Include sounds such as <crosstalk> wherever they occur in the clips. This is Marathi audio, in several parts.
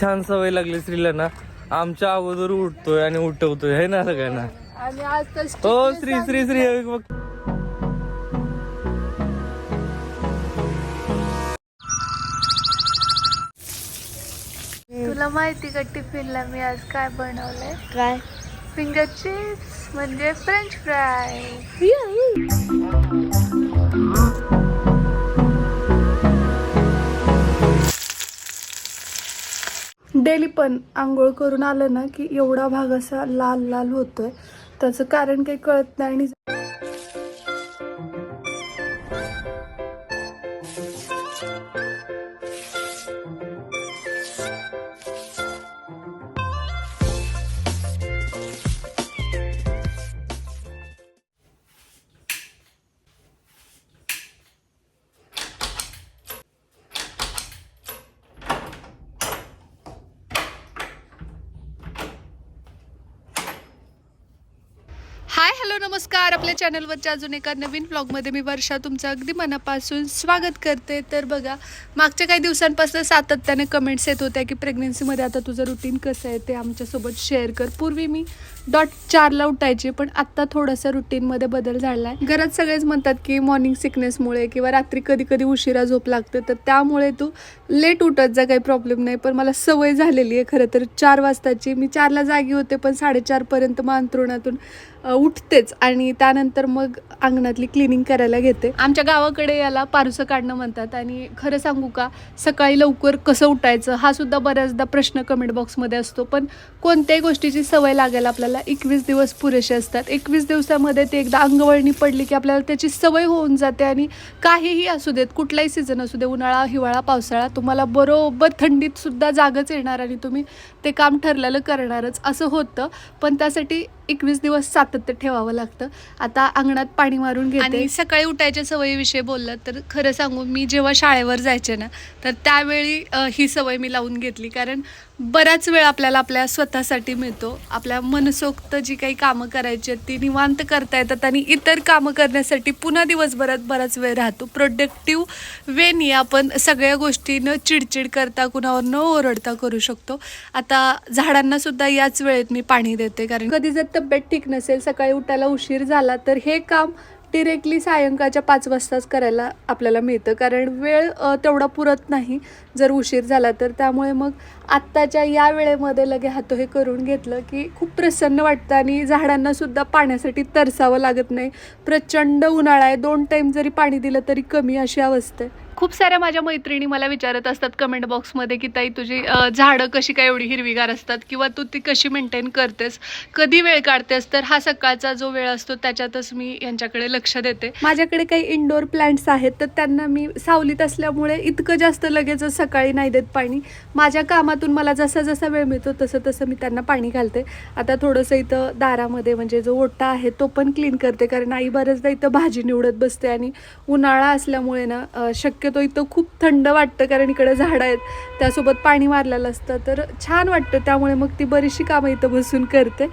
छान सवय लागली स्त्रीला ना आमच्या अगोदर उठतोय आणि उठवतोय है ना सगळ्यांना? आणि आज तर हो श्री श्री श्री हे बघ. तुला माहिती का टिफिनला मी आज काय बनवलंय? काय? फिंगर चिप्स म्हणजे फ्रेंच फ्राय डेली पण आंघोळ करून आलं ना की एवढा भाग असा लाल लाल होतोय. त्याचं कारण काही कळत नाही आणि चॅनलवरच्या अजून एका नवीन ब्लॉगमध्ये मी वर्षा तुमचं अगदी मनापासून स्वागत करते. तर बघा मागच्या काही दिवसांपासून सातत्याने कमेंट्स येत होत्या की प्रेग्नेन्सीमध्ये आता तुझं रुटीन कसं आहे ते आमच्यासोबत शेअर कर. पूर्वी मी डॉट चारला उठायचे पण आत्ता थोडासा रुटीनमध्ये बदल झाला. आहे घरात सगळेच म्हणतात की मॉर्निंग सिकनेसमुळे किंवा रात्री कधी कधी उशिरा झोप लागते तर त्यामुळे तू लेट उठत जा काही प्रॉब्लेम नाही. पण मला सवय झालेली आहे खरं तर चार वाजताची. मी चारला जागी होते पण साडेचारपर्यंत मग अंथरुणातून उठतेच. आणि त्यानंतर मग अंगणातली क्लिनिंग करायला घेते. आमच्या गावाकडे याला पारुसं काढणं म्हणतात. आणि खरं सांगू का सकाळी लवकर कसं उठायचं हा सुद्धा बऱ्याचदा प्रश्न कमेंट बॉक्समध्ये असतो. पण कोणत्याही गोष्टीची सवय लागायला आपल्याला आपल्याला एकवीस दिवस पुरेसे असतात. एकवीस दिवसामध्ये ते एकदा अंगवळणी पडली की आपल्याला त्याची सवय होऊन जाते आणि काहीही असू देत कुठलाही सीझन असू दे उन्हाळा हिवाळा पावसाळा तुम्हाला बरोबर थंडीतसुद्धा जागच येणार आणि तुम्ही ते काम ठरलेलं करणारच. असं होतं. पण त्यासाठी एकवीस दिवस सातत्य ठेवावं लागतं. आता अंगणात पाणी मारून घेते. आणि सकाळी उठायच्या सवयीविषयी बोललं तर खरं सांगू मी जेव्हा शाळेवर जायचे ना तर त्यावेळी ही सवय मी लावून घेतली. कारण बराच वेळ आपल्याला आपल्या स्वतःसाठी मिळतो. आपल्या मनसोक्त जी काही कामं करायची आहेत ती निवांत करता येतात आणि इतर कामं करण्यासाठी पुन्हा दिवसभरात बराच वेळ राहतो. प्रोडक्टिव्ह वेनी आपण सगळ्या गोष्टी न चिडचिड करता कुणावर न ओरडता करू शकतो. आता झाडांना सुद्धा याच वेळेत मी पाणी देते कारण कधी जर तब्येत ठीक नसेल सकाळी उठायला उशीर झाला तर हे काम डिरेक्टली सायंकाळच्या पाच वाजताच करायला आपल्याला मिळतं. कारण वेळ तेवढा पुरत नाही. जर उशीर झाला तर. त्यामुळे मग आत्ताच्या या वेळेमध्ये लगे हातो हे करून घेतलं की खूप प्रसन्न वाटतं आणि झाडांनासुद्धा पाण्यासाठी तरसावं लागत नाही. प्रचंड उन्हाळा आहे. दोन टाईम जरी पाणी दिलं तरी कमी अशी अवस्था आहे. खूप साऱ्या माझ्या मैत्रिणी मला विचारत असतात कमेंट बॉक्समध्ये की ताई तुझी झाडं कशी काय एवढी हिरवीगार असतात? किंवा तू ती कशी मेंटेन करतेस? कधी वेळ काढतेस? तर हा सकाळचा जो वेळ असतो त्याच्यातच मी यांच्याकडे लक्ष देते. माझ्याकडे काही इनडोअर प्लांट्स आहेत तर त्यांना मी सावलीत असल्यामुळे इतकं जास्त लगेच सकाळी नाही देत पाणी. माझ्या कामातून मला जसा जसा वेळ मिळतो तसं तसं मी त्यांना पाणी घालते. आता थोडंसं इथं दारामध्ये म्हणजे जो ओटा आहे तो पण क्लीन करते कारण आई बऱ्याचदा इथं भाजी निवडत बसते आणि उन्हाळा असल्यामुळे ना शक्य शक्यतो इथं खूप थंड वाटतं कारण इकडे झाडं आहेत. त्यासोबत पाणी मारलेलं असतं. तर छान वाटतं. त्यामुळे मग ती बरीचशी कामं इथं बसून करते.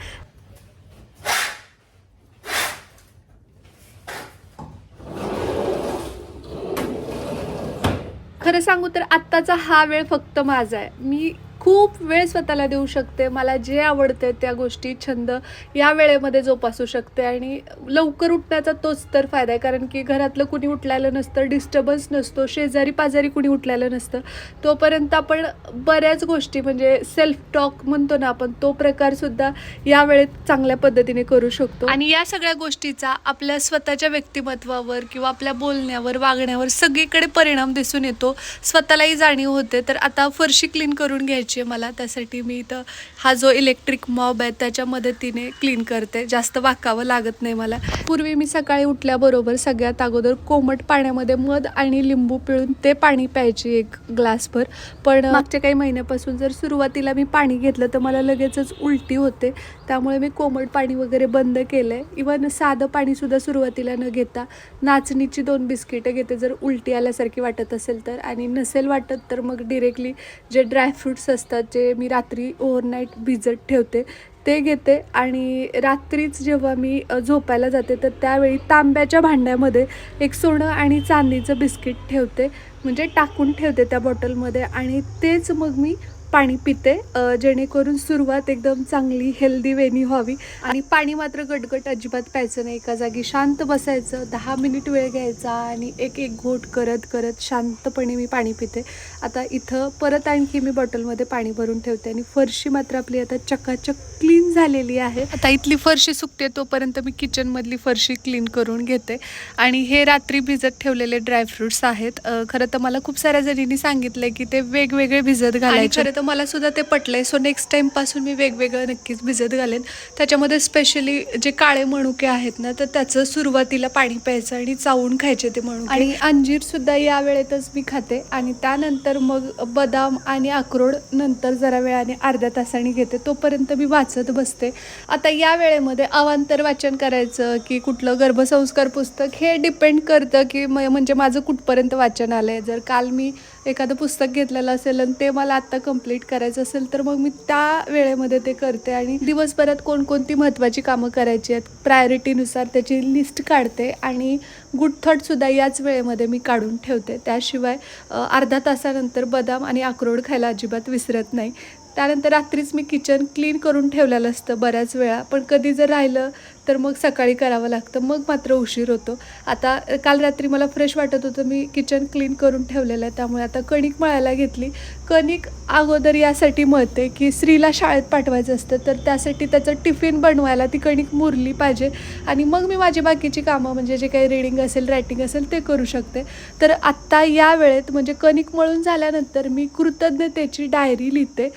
खरं सांगू तर आत्ताचा हा वेळ फक्त माझा आहे. मी खूप वेळ स्वतःला देऊ शकते. मला जे आवडते त्या गोष्टी छंद या वेळेमध्ये जोपासू शकते आणि लवकर उठण्याचा तोच तर फायदा आहे. कारण की घरातलं कुणी उठलेलं नसतं डिस्टर्बन्स नसतो शेजारी पाजारी कुणी उठलेलं नसतं. तोपर्यंत आपण बऱ्याच गोष्टी म्हणजे सेल्फ टॉक म्हणतो ना आपण तो प्रकारसुद्धा या वेळेत चांगल्या पद्धतीने करू शकतो. आणि या सगळ्या गोष्टीचा आपल्या स्वतःच्या व्यक्तिमत्वावर किंवा आपल्या बोलण्यावर वागण्यावर सगळीकडे परिणाम दिसून येतो. स्वतःलाही जाणीव होते. तर आता फरशी क्लीन करून घ्यायची आहे मला त्यासाठी मी इथं हा जो इलेक्ट्रिक मॉब आहे त्याच्या मदतीने क्लीन करते. जास्त वाकावं लागत नाही मला. पूर्वी मी सकाळी उठल्याबरोबर सगळ्यात अगोदर कोमट पाण्यामध्ये मध आणि लिंबू पिळून ते पाणी प्यायची एक ग्लासभर. पण मागच्या काही महिन्यापासून जर सुरुवातीला मी पाणी घेतलं तर मला लगेचच उलटी होते. त्यामुळे मी कोमट पाणी वगैरे बंद केलं आहे इवन साधं पाणीसुद्धा सुरुवातीला न घेता नाचणीची दोन बिस्किटं घेते. जर उलटी आल्यासारखी वाटत असेल तर. आणि नसेल वाटत तर मग डिरेक्टली जे ड्रायफ्रुट्स असतात जे मी रात्री ओव्हरनाईट भिजत ठेवते ते घेते. आणि रात्रीच जेव्हा मी झोपायला जाते तर त्यावेळी तांब्याच्या भांड्यामध्ये एक सोनं आणि चांदीचं बिस्किट ठेवते. म्हणजे टाकून ठेवते त्या बॉटलमध्ये आणि तेच मग मी पाणी पिते जेणेकरून सुरुवात एकदम चांगली हेल्दी वेनी व्हावी. आणि पाणी मात्र गटगट अजिबात प्यायचं नाही. एका जागी शांत बसायचं दहा मिनिट वेळ घ्यायचा आणि एक एक घोट करत करत शांतपणे मी पाणी पिते. आता इथं परत आणखी मी बॉटलमध्ये पाणी भरून ठेवते आणि फरशी मात्र आपली आता चकाचक क्लीन झालेली आहे. आता इथली फरशी सुकते तोपर्यंत मी किचनमधली फरशी क्लीन करून घेते. आणि हे रात्री भिजत ठेवलेले ड्रायफ्रुट्स आहेत. खरं तर मला खूप साऱ्या जणींनी सांगितलंय की ते वेगवेगळे भिजत घालायचे. तर मला सुद्धा ते आहे सो नेक्स्ट टाईमपासून मी वेगवेगळं नक्कीच भिजत घालेन. त्याच्यामध्ये स्पेशली जे काळे मणुके आहेत ना तर त्याचं सुरुवातीला पाणी प्यायचं आणि चावून खायचे ते मणुके. आणि अंजीरसुद्धा या वेळेतच मी खाते. आणि त्यानंतर मग बदाम आणि अक्रोड नंतर जरा वेळाने अर्ध्या तासाने घेते. तोपर्यंत मी वाचत बसते. आता या वेळेमध्ये अवांतर वाचन करायचं की कुठलं गर्भसंस्कार पुस्तक हे डिपेंड करतं की म- म्हणजे माझं कुठपर्यंत वाचन आलं आहे जर काल मी एखादं पुस्तक घेतलेलं असेल आणि ते मला आत्ता कंप्लीट करायचं असेल तर मग मी त्या वेळेमध्ये ते करते आणि दिवसभरात कोणकोणती महत्त्वाची कामं करायची आहेत प्रायोरिटीनुसार त्याची लिस्ट काढते आणि गुड थॉटसुद्धा याच वेळेमध्ये मी काढून ठेवते. त्याशिवाय अर्धा तासानंतर बदाम आणि अक्रोड खायला अजिबात विसरत नाही. त्यानंतर रात्रीच मी किचन क्लीन करून ठेवलेलं असतं बऱ्याच वेळा. पण कधी जर राहिलं तर मग सकाळी करावं लागतं. मग मात्र उशीर होतो. आता काल रात्री मला फ्रेश वाटत होतं. मी किचन क्लीन करून ठेवलेलं आहे. त्यामुळे आता कणिक मळायला घेतली. कणिक अगोदर यासाठी मळते की स्त्रीला शाळेत पाठवायचं असतं. तर त्यासाठी त्याचं टिफिन बनवायला ती कणिक मुरली पाहिजे. आणि मग मी माझी बाकीची कामं म्हणजे जे काही रिडिंग असेल रायटिंग असेल ते करू शकते. तर आत्ता या वेळेत म्हणजे कणिक मळून झाल्यानंतर मी कृतज्ञतेची डायरी लिहिते.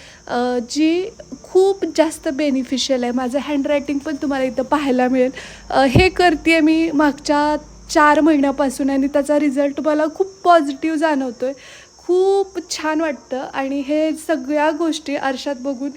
जी खूप जास्त बेनिफिशियल आहे. माझं हँडरायटिंग पण तुम्हाला इथं पाहायला मिळेल. हे करते मी मागच्या चार महिन्यापासून आणि त्याचा रिझल्ट मला खूप पॉझिटिव्ह जाणवतो आहे खूप छान वाटतं आणि हे सगळ्या गोष्टी आरशात बघून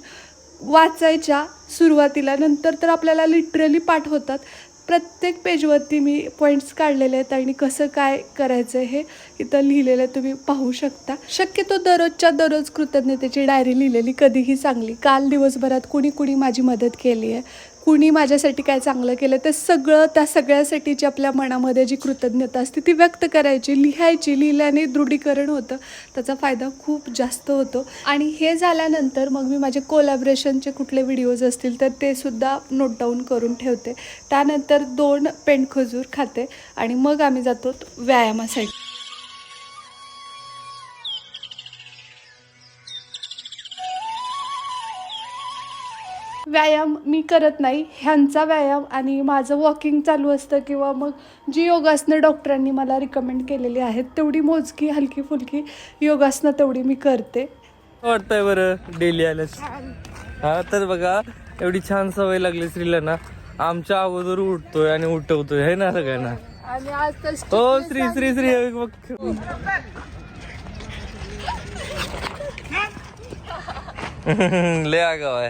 वाचायच्या सुरुवातीला. नंतर तर आपल्याला लिटरली पाठ होतात. प्रत्येक पेजवरती मी पॉईंट्स काढलेले आहेत आणि कसं काय करायचं हे इथं लिहिलेलं आहे तुम्ही पाहू शकता. शक्यतो दररोजच्या दररोज कृतज्ञतेची डायरी लिहिलेली कधीही चांगली. काल दिवसभरात कुणी कुणी माझी मदत केली आहे. कुणी माझ्यासाठी काय चांगलं केलं ते सगळं त्या सगळ्यासाठी जी आपल्या मनामध्ये जी कृतज्ञता असते ती व्यक्त करायची लिहायची. लिहिल्याने दृढीकरण होतं. त्याचा फायदा खूप जास्त होतो. आणि हे झाल्यानंतर मग मी माझे कोलॅबरेशनचे कुठले व्हिडिओज असतील तर ते सुद्धा नोट डाऊन करून ठेवते. त्यानंतर दोन पेंडखजूर खाते. आणि मग आम्ही जातो व्यायामासाठी. व्यायाम मी करत नाही ह्यांचा व्यायाम आणि माझं वॉकिंग चालू असतं किंवा मग जी योगासनं डॉक्टरांनी मला रिकमेंड केलेली आहेत तेवढी मोजकी हलकी फुलकी योगासनं तेवढी मी करते. वाटतंय बरं डेली आल्यास? हा तर बघा एवढी छान सवय लागली स्त्रीला ना आमच्या अगोदर उठतोय आणि उठवतोय है ना सगळ्यांना? आणि आज तर हो श्री श्री श्री. <laughs> लय आगाव आहे.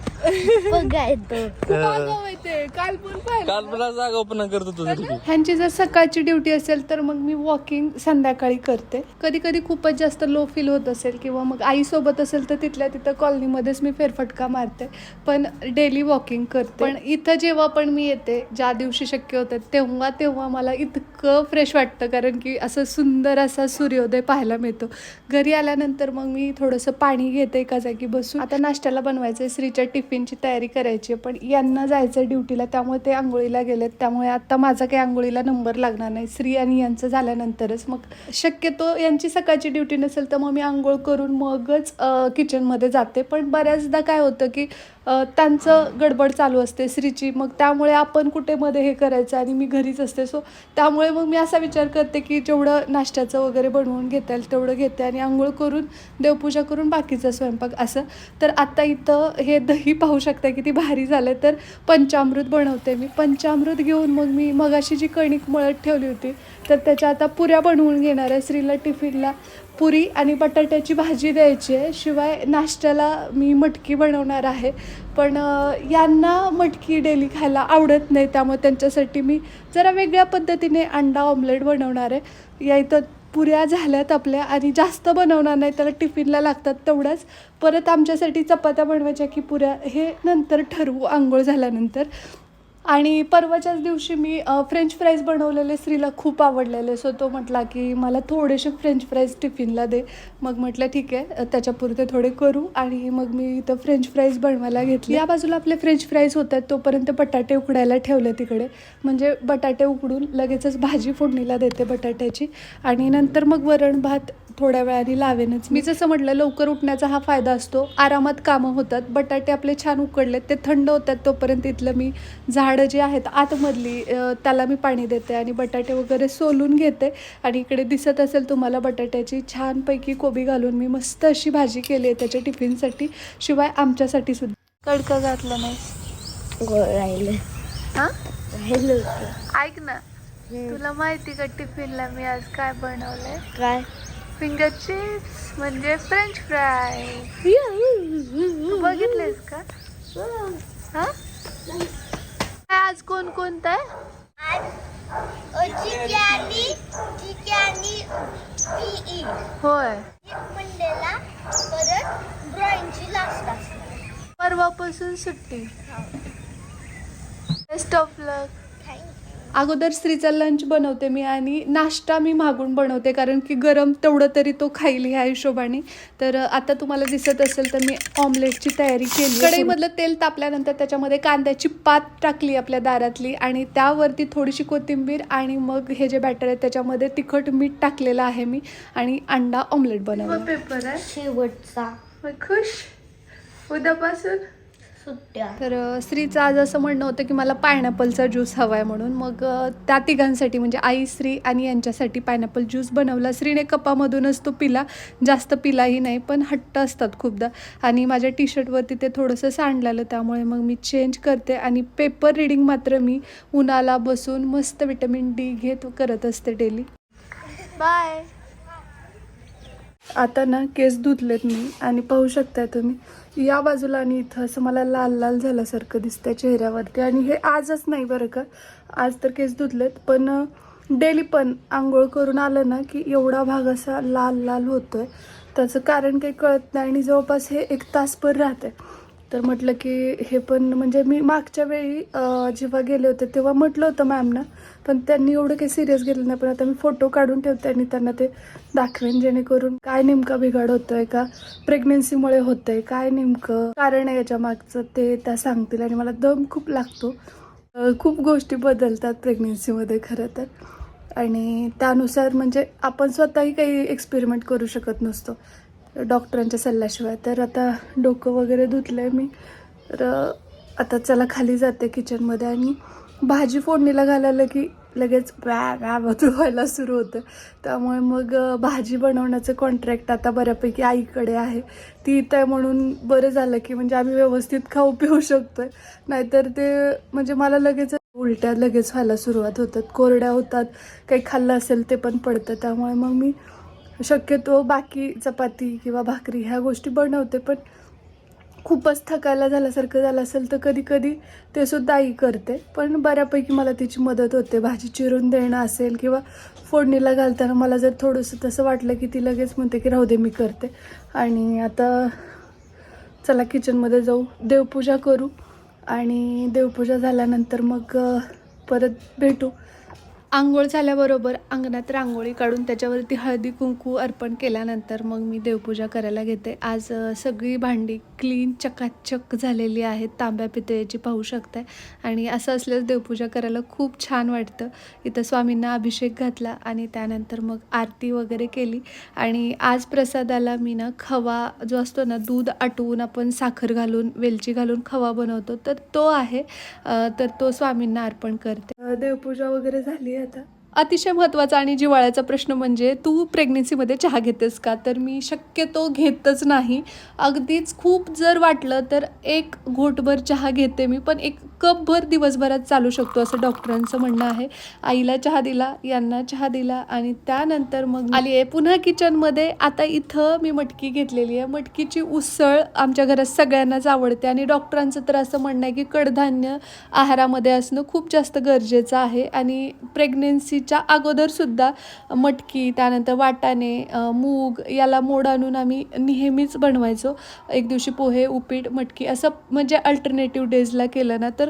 आहे काल पण पाहिलं काल करतो तुझं तू ह्यांची जर सकाळची ड्युटी असेल तर मग मी वॉकिंग संध्याकाळी करते. कधी कधी खूपच जास्त लो फील होत असेल किंवा मग आईसोबत असेल तर तिथल्या तिथं कॉलनीमध्येच मी फेरफटका मारते. पण डेली वॉकिंग करते. पण इथं जेव्हा पण मी येते ज्या दिवशी शक्य होतं तेव्हा तेव्हा मला इतकं फ्रेश वाटतं. कारण की असं सुंदर असा सूर्योदय पाहायला मिळतो. घरी आल्यानंतर मग मी थोडंसं पाणी घेते एका जागी बसून. आता नाश्त्याला बनवायचं श्रीच्या टिफिनची तयारी करायची आहे पण यांना जायचं ड्युटीला त्यामुळे ते आंघोळीला गेलेत. त्यामुळे आता माझा काही आंघोळीला नंबर लागणार नाही. श्री आणि यांचं झाल्यानंतरच मग शक्यतो यांची सकाळची ड्युटी नसेल तर मग मी आंघोळ करून मगच किचनमध्ये जाते. पण बऱ्याचदा काय होतं की त्यांचं गडबड चालू असते श्रीची. मग त्यामुळे आपण कुठे मध्ये हे करायचं आणि मी घरीच असते. सो त्यामुळे मग मी असा विचार करते की जेवढं नाश्त्याचं वगैरे बनवून घेता येईल तेवढं घेते आणि आंघोळ करून देवपूजा करून बाकीचा स्वयंपाक असं. तर आता इथं हे दही पाहू शकता किती भारी झालं. तर पंचामृत बनवते मी. पंचामृत घेऊन मग मी मगाशी जी कणिक मळत ठेवली होती तर त्याच्या आता पुऱ्या बनवून घेणार आहे स्त्रीला टिफिनला. पुरी आणि बटाट्याची भाजी द्यायची आहे. शिवाय नाश्त्याला मी मटकी बनवणार आहे. पण यांना मटकी डेली खायला आवडत नाही. त्यामुळे त्यांच्यासाठी मी जरा वेगळ्या पद्धतीने अंडा ऑमलेट बनवणार आहे. या इथं पुऱ्या झाल्यात आपल्या आणि जास्त बनवणार नाही त्याला टिफिनला लागतात तेवढ्याच. परत आमच्यासाठी चपात्या बनवायच्या की पुऱ्या. हे नंतर ठरवू आंघोळ झाल्यानंतर. आणि परवाच्याच दिवशी मी फ्रेंच फ्राईज बनवलेले स्त्रीला खूप आवडलेले. सो तो म्हटला की मला थोडेसे फ्रेंच फ्राईज टिफिनला दे. मग म्हटलं ठीक आहे त्याच्यापुरते थोडे करू. आणि मग मी इथं फ्रेंच फ्राईज बनवायला घेतली. या बाजूला आपले फ्रेंच फ्राईज होत आहेत तोपर्यंत बटाटे उकडायला ठेवले तिकडे. म्हणजे बटाटे उकडून लगेचच भाजी फोडणीला देते बटाट्याची. आणि नंतर मग वरण भात थोड्या वेळाने लावेनच मी जसं म्हटलं लवकर उठण्याचा हा फायदा असतो. आरामात कामं होतात. बटाटे आपले छान उकडलेत ते थंड होतात तोपर्यंत इथलं मी झाड जी आहेत आतमधली त्याला मी पाणी देते आणि बटाटे वगैरे सोलून घेते. आणि इकडे दिसत असेल तुम्हाला बटाट्याची छानपैकी कोबी घालून मी मस्त अशी भाजी केली आहे त्याच्या टिफिनसाठी. शिवाय आमच्यासाठी सुद्धा. तडका घातला नाही. राहिलं. हां? राहिलं. ऐक ना. तुला माहिती का टिफिनला मी आज काय बनवलंय? काय? फिंगर चिप्स म्हणजे फ्रेंच फ्राय. बघितलेस का? हा? आज कोण कोणतं आहे? होय. मंडेला परत ड्रॉइंगची लास्ट असते परवापासून सुट्टी. बेस्ट ऑफ लक थँक्यू अगोदर स्त्रीचा लंच बनवते मी आणि नाश्ता मी मागून बनवते कारण की गरम तेवढं तरी तो खाईल ह्या हिशोबाने. तर आता तुम्हाला दिसत असेल तर मी ऑमलेटची तयारी केली कढईमधलं तेल तापल्यानंतर त्याच्यामध्ये कांद्याची पात टाकली आपल्या दारातली आणि त्यावरती थोडीशी कोथिंबीर आणि मग हे जे बॅटर आहे त्याच्यामध्ये तिखट मीठ टाकलेलं आहे मी आणि अंडा ऑमलेट बनवला. पेपर आहे. शेवटचा. खुश? उद्यापासून? सुट्ट्या. तर अ, श्रीचं आज असं म्हणणं होतं की मला पायनॅपलचा ज्यूस हवा आहे म्हणून. मग त्या तिघांसाठी म्हणजे आई श्री आणि यांच्यासाठी पायनॅपल ज्यूस बनवला. श्रीने कपामधूनच तो पिला. जास्त पिलाही नाही पण हट्ट असतात खूपदा. आणि माझ्या टी शर्टवरती ते थोडंसं सांडलेलं त्यामुळे मग मी चेंज करते आणि पेपर रिडिंग मात्र मी उन्हाला बसून मस्त विटॅमिन डी घेत करत असते डेली. बाय. आता ना केस धुतलेत मी आणि पाहू शकताय तुम्ही. या बाजूला आणि इथं असं मला लाल लाल झाल्यासारखं दिसतंय चेहऱ्यावरती. आणि हे आजच नाही बरं का. आज तर केस धुतलेत पण डेली पण आंघोळ करून आलं ना की एवढा भाग असा लाल लाल होतोय. त्याचं कारण काही कळत नाही आणि जवळपास हे एक तासभर राहते तर म्हटलं की हे पण म्हणजे मी मागच्या वेळी जेव्हा गेले होते तेव्हा म्हटलं होतं मॅमना पण त्यांनी एवढं काही सिरियस घेतलं नाही. पण आता मी फोटो काढून ठेवते आणि त्यांना ते दाखवेन जेणेकरून काय नेमका बिघाड होतोय का प्रेग्नेन्सीमुळे होतंय काय नेमकं कारण आहे याच्या मागचं ते त्या सांगतील आणि मला दम खूप लागतो. खूप गोष्टी बदलतात प्रेग्नेन्सीमध्ये खरं तर. आणि त्यानुसार म्हणजे आपण स्वतःही काही एक्सपेरिमेंट करू शकत नसतो. डॉक्टरांच्या सल्ल्याशिवाय. तर आता डोकं वगैरे धुतलं आहे मी. तर आता चला खाली जाते किचनमध्ये आणि भाजी फोडणीला घालायला की लगेच व्या व्या बदल व्हायला सुरू होतं. त्यामुळे मग भाजी बनवण्याचं कॉन्ट्रॅक्ट आता बऱ्यापैकी आईकडे आहे. ती इथं आहे म्हणून बरं झालं की म्हणजे आम्ही व्यवस्थित खाऊ पिऊ शकतो नाहीतर ते म्हणजे मला लगेच उलट्या लगेच व्हायला सुरुवात होतात. कोरड्या होतात. काही खाल्लं असेल ते पण पडतं. त्यामुळे मग मी शक्यतो बाकी चपाती किंवा भाकरी ह्या गोष्टी बनवते पण खूपच थकायला झाल्यासारखं झालं असेल तर कधी कधी ते सुद्धा आई करते. पण बऱ्यापैकी मला तिची मदत होते. भाजी चिरून देणं असेल किंवा फोडणीला घालताना मला जर थोडंसं तसं वाटलं की ती लगेच म्हणते की राहू दे मी करते. आणि आता चला किचनमध्ये जाऊ. देवपूजा करू आणि देवपूजा झाल्यानंतर मग परत भेटू. आंघोळ झाल्याबरोबर अंगणात रांगोळी काढून त्याच्यावरती हळदी कुंकू अर्पण केल्यानंतर मग मी देवपूजा करायला घेते. आज सगळी भांडी क्लीन चकाचक झालेली आहेत. तांब्या पितळेची पाहू शकताय. आणि असं असल्यास देवपूजा करायला खूप छान वाटतं. इथं स्वामींना अभिषेक घातला आणि त्यानंतर मग आरती वगैरे केली. आणि आज प्रसादाला मी ना खवा जो असतो ना दूध आटवून आपण साखर घालून वेलची घालून खवा बनवतो. तर तो आहे. तर तो स्वामींना अर्पण करते. देवपूजा वगैरे झाली आता. अतिशय महत्त्वाचा आणि जिव्हाळ्याचा प्रश्न म्हणजे तू प्रेग्नेन्सीमध्ये चहा घेतेस का? तर मी शक्यतो घेतच नाही. अगदीच खूप जर वाटलं तर एक घोटभर चहा घेते मी पण एक कपभर दिवसभरात चालू शकतो असं डॉक्टरांचं म्हणणं आहे. आईला चहा दिला यांना चहा दिला आणि त्यानंतर मग आली आहे पुन्हा किचनमध्ये. आता इथं मी मटकी घेतलेली आहे. मटकीची उसळ आमच्या घरात सगळ्यांनाच आवडते आणि डॉक्टरांचं तर असं म्हणणं आहे की कडधान्य आहारामध्ये असणं खूप जास्त गरजेचं आहे. आणि प्रेग्नेन्सीच्या अगोदरसुद्धा मटकी त्यानंतर वाटाणे मूग याला मोड आणून आम्ही नेहमीच बनवायचो. एक दिवशी पोहे उपीट मटकी असं म्हणजे अल्टरनेटिव्ह डेजला केलं ना तर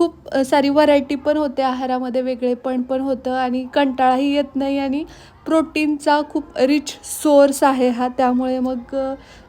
खूप सारी व्हरायटी पण होते आहारामध्ये वेगळेपण पण होतं आणि कंटाळाही येत नाही आणि प्रोटीनचा खूप रिच सोर्स आहे हा. त्यामुळे मग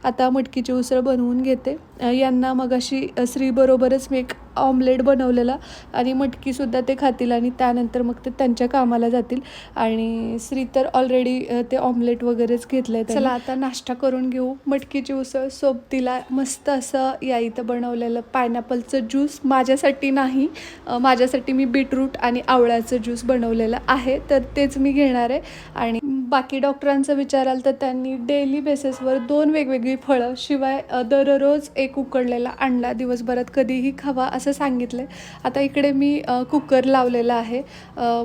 आता मटकीची उसळ बनवून घेते. यांना मग अशी श्रीबरोबरच मी एक ऑमलेट बनवलेला आणि मटकीसुद्धा ते खातील आणि त्यानंतर मग ते त्यांच्या कामाला जातील. आणि श्री तर ऑलरेडी ते ऑमलेट वगैरेच घेतलं आहे चला आता नाश्ता करून घेऊ. मटकीची उसळ सोबतीला मस्त असं या इथं बनवलेलं पायनॅपलचं ज्यूस माझ्यासाठी नाही. अ, माझ्यासाठी मी बीटरूट आणि आवळ्याचं ज्यूस बनवलेलं आहे तर तेच मी घेणार आहे. आणि बाकी डॉक्टरांचं विचाराल तर त्यांनी डेली बेसिसवर दोन वेगवेगळी फळं शिवाय दररोज एक उकडलेला अंडा दिवसभरात कधीही खावा असं सांगितलं आता इकडे मी कुकर लावलेला आहे.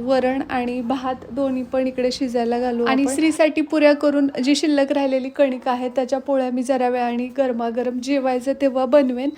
वरण आणि भात दोन्ही पण इकडे शिजायला घालू आणि स्त्रीसाठी पुऱ्या करून जी शिल्लक राहिलेली कणिक आहे त्याच्या पोळ्या मी जरा वेळाने गरमागरम जेवायचं तेव्हा बनवेन.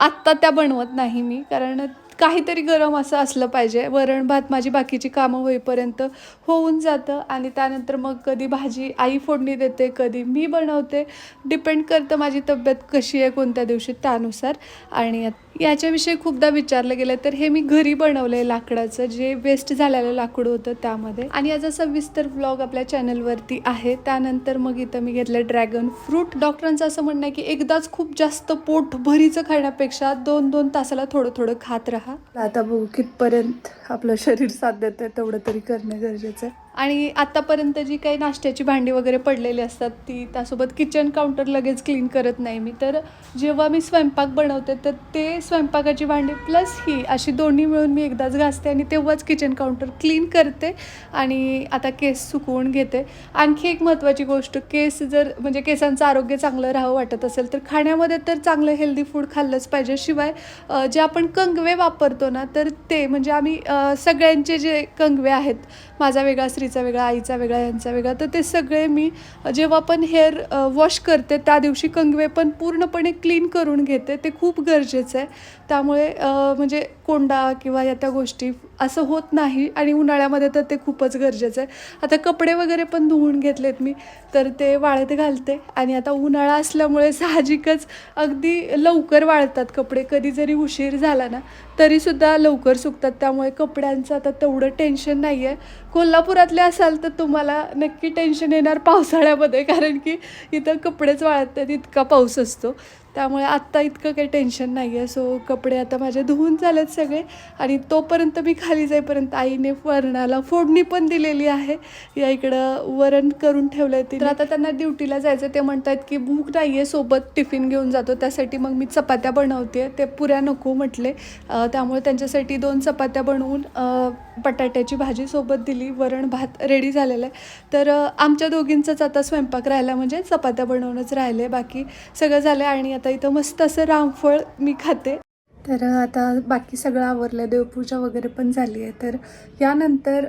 आत्ता त्या बनवत नाही मी कारण काहीतरी गरम असं असलं पाहिजे. वरण भात माझी बाकीची कामं होईपर्यंत होऊन जातं आणि त्यानंतर मग कधी भाजी आई फोडणी देते कधी मी बनवते. डिपेंड करतं माझी तब्येत कशी आहे कोणत्या दिवशी त्यानुसार. आणि याच्याविषयी खूपदा विचारलं गेलं तर हे मी घरी बनवलंय लाकडाचं जे वेस्ट झालेलं लाकूड होतं त्यामध्ये. आणि याचा सविस्तर ब्लॉग आपल्या चॅनलवरती आहे. त्यानंतर मग इथं मी घेतलं ड्रॅगन फ्रूट डॉक्टरांचं असं म्हणणं आहे की एकदाच खूप जास्त पोट भरीचं खाण्यापेक्षा दोन दोन तासाला थोडं थोडं खात राहा. आता बघू कितपर्यंत आपलं शरीर साथ देतं तेवढं तरी करणं गरजेचं आहे. आणि आत्तापर्यंत जी काही नाश्त्याची भांडी वगैरे पडलेली असतात ती त्यासोबत किचन काउंटर लगेच क्लीन करत नाही मी. तर जेव्हा मी स्वयंपाक बनवते तर ते स्वयंपाकाची भांडी प्लस ही अशी दोन्ही मिळून मी एकदाच घासते आणि तेव्हाच किचन काउंटर क्लीन करते आणि आता केस सुकवून घेते. आणखी एक महत्त्वाची गोष्ट केस जर म्हणजे केसांचं आरोग्य चांगलं राहावं वाटत असेल तर खाण्यामध्ये तर चांगलं हेल्दी फूड खाल्लंच पाहिजे. शिवाय जे आपण कंगवे वापरतो ना तर ते म्हणजे आम्ही सगळ्यांचे जे कंगवे आहेत माझा वेगळा श्री आजीचा वेगळा आईचा वेगळा यांचा वेगळा तर ते सगळे मी जेव्हा पण हेअर वॉश करते त्या दिवशी कंगवे पण पूर्णपणे क्लीन करून घेते. ते खूप गरजेचं आहे. त्यामुळे म्हणजे कोंडा किंवा या त्या गोष्टी असं होत नाही आणि उन्हाळ्यामध्ये तर ते खूपच गरजेचं आहे. आता कपडे वगैरे पण धुवून घेतलेत मी तर ते वाळत घालते. आणि आता उन्हाळा असल्यामुळे साहजिकच अगदी लवकर वाळतात कपडे. कधी जरी उशीर झाला ना तरीसुद्धा लवकर सुकतात. त्यामुळे कपड्यांचं आता तेवढं टेन्शन नाही आहे कोल्हापुरातले असाल तर तुम्हाला नक्की टेन्शन येणार पावसाळ्यामध्ये. कारण की इथं कपडेच वाळत नाहीत इतका पाऊस असतो. त्यामुळे आत्ता इतकं काही टेन्शन नाही आहे. सो कपडे आता माझे धुवून झालेत सगळे आणि तोपर्यंत मी खाली जाईपर्यंत आईने वरणाला फोडणी पण दिलेली आहे. या इकडं वरण करून ठेवलं आहे तर आता त्यांना ड्युटीला जायचं ते म्हणत आहेत की भूक नाही आहे सोबत टिफिन घेऊन जातो. त्यासाठी मग मी चपात्या बनवते. ते पुऱ्या नको म्हटले. त्यामुळे त्यांच्यासाठी दोन चपात्या बनवून बटाट्याची भाजी सोबत दिली. वरण भात रेडी झालेलं आहे. तर आमच्या दोघींचाच आता स्वयंपाक राहिला म्हणजे चपात्या बनवूनच राहिले. बाकी सगळं झालं आणि आता इथं मस्त असं रामफळ मी खाते. तर आता बाकी सगळं आवरलं आहे देवपूजा वगैरे पण झाली आहे. तर यानंतर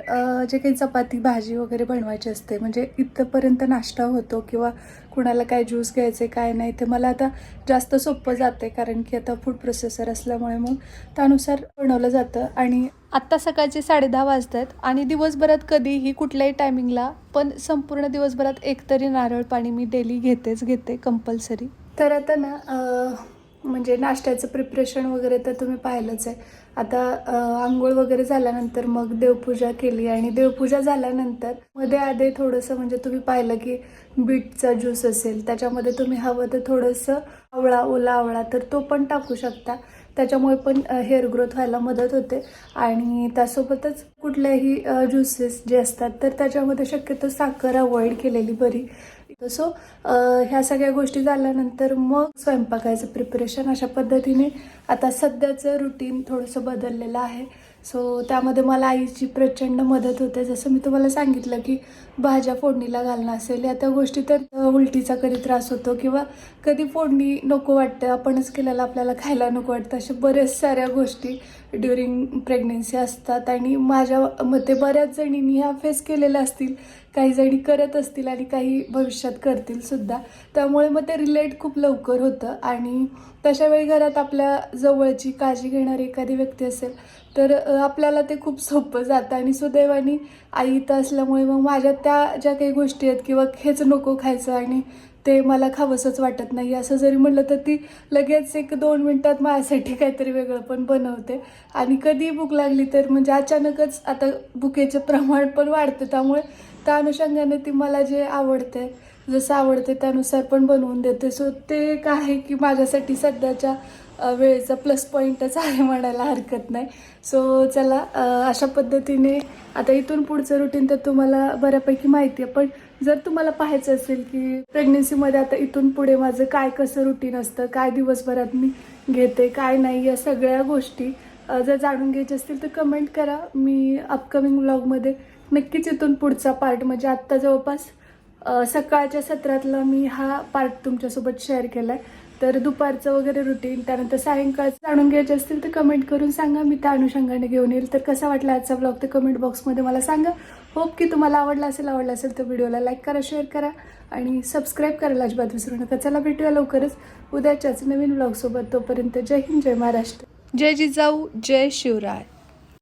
जे काही चपाती भाजी वगैरे बनवायची असते म्हणजे इथंपर्यंत नाश्ता होतो किंवा कुणाला काय ज्यूस घ्यायचे काय नाही ते मला आता जास्त सोपं जाते. कारण की आता फूड प्रोसेसर असल्यामुळे मग त्यानुसार बनवलं जातं. आणि आत्ता सकाळचे साडेदहा वाजत आहेत आणि दिवसभरात कधीही कुठल्याही टायमिंगला पण संपूर्ण दिवसभरात एकतरी नारळ पाणी मी डेली घेतेच घेते कंपल्सरी तर आता ना म्हणजे नाश्त्याचं प्रिपरेशन वगैरे तर तुम्ही पाहिलंच आहे. आता आंघोळ वगैरे झाल्यानंतर मग देवपूजा केली आणि देवपूजा झाल्यानंतरमध्ये आधे थोडंसं म्हणजे तुम्ही पाहिलं की बीटचा ज्यूस असेल त्याच्यामध्ये तुम्ही हवं तर थोडंसं आवळा ओला आवळा तर तो पण टाकू शकता. त्याच्यामुळे पण हेअर ग्रोथ व्हायला मदत होते. आणि त्यासोबतच कुठल्याही ज्युसेस जे असतात तर त्याच्यामध्ये शक्यतो साखर अवॉइड केलेली बरी. सो ह्या सगळ्या गोष्टी झाल्यानंतर मग स्वयंपाकाचं प्रिपरेशन अशा पद्धतीने आता सध्याचं रुटीन थोडंसं बदललेलं आहे. सो त्यामध्ये मला आईची प्रचंड मदत होते. जसं मी तुम्हाला सांगितलं की भाज्या फोडणीला घालणं असेल या त्या गोष्टी तर उलटीचा कधी त्रास होतो किंवा कधी फोडणी नको वाटतं आपणच केलेलं आपल्याला खायला नको वाटतं अशा बऱ्याच साऱ्या गोष्टी ड्युरिंग प्रेग्नेन्सी असतात. आणि माझ्या मते बऱ्याच जणींनी ह्या फेस केलेल्या असतील काही जणी करत असतील आणि काही भविष्यात करतील सुद्धा. त्यामुळे मग ते रिलेट खूप लवकर होतं. आणि तशा वेळी घरात आपल्या जवळची काळजी घेणारी एखादी व्यक्ती असेल तर आपल्याला ते खूप सोपं जातं. आणि सुदैवाने आई इथं असल्यामुळे मग माझ्या त्या ज्या काही गोष्टी आहेत किंवा हेच नको खायचं आणि ते मला खावंसंच वाटत नाही असं जरी म्हटलं तर ती लगेच एक दोन मिनटात माझ्यासाठी काहीतरी वेगळं पण बनवते. आणि कधी भूक लागली तर म्हणजे अचानकच आता भुकेचं प्रमाण पण वाढतं. त्यामुळे त्या अनुषंगाने ती मला जे आवडते जसं आवडते त्यानुसार पण बनवून देते. सो ते काय आहे की माझ्यासाठी सध्याच्या वेळेचा प्लस पॉईंटच आहे म्हणायला हरकत नाही. सो चला अशा पद्धतीने आता इथून पुढचं रुटीन तर तुम्हाला बऱ्यापैकी माहिती आहे. पण जर तुम्हाला पाहायचं असेल की प्रेग्नेन्सीमध्ये आता इथून पुढे माझं काय कसं रुटीन असतं काय दिवसभरात मी घेते काय नाही या सगळ्या गोष्टी जर जाणून घ्यायचे असतील तर कमेंट करा. मी अपकमिंग ब्लॉगमध्ये नक्कीच इथून पुढचा पार्ट म्हणजे आत्ता जवळपास सकाळच्या सत्रातला मी हा पार्ट तुमच्यासोबत शेअर केला आहे तर दुपारचं वगैरे रुटीन त्यानंतर सायंकाळचं जाणून घ्यायचे असतील तर कमेंट करून सांगा. मी त्या अनुषंगाने घेऊन येईल. तर कसा वाटला आजचा ब्लॉग तर कमेंट बॉक्समध्ये मला सांगा. होप की तुम्हाला आवडला असेल आवडला असेल तर व्हिडिओला लाईक करा शेअर करा आणि सबस्क्राईब करायला अजिबात विसरू नका. चला भेटूया लवकरच उद्याच्याच नवीन ब्लॉगसोबत तोपर्यंत जय हिंद जय महाराष्ट्र. जय जिजाऊ जय शिवराय.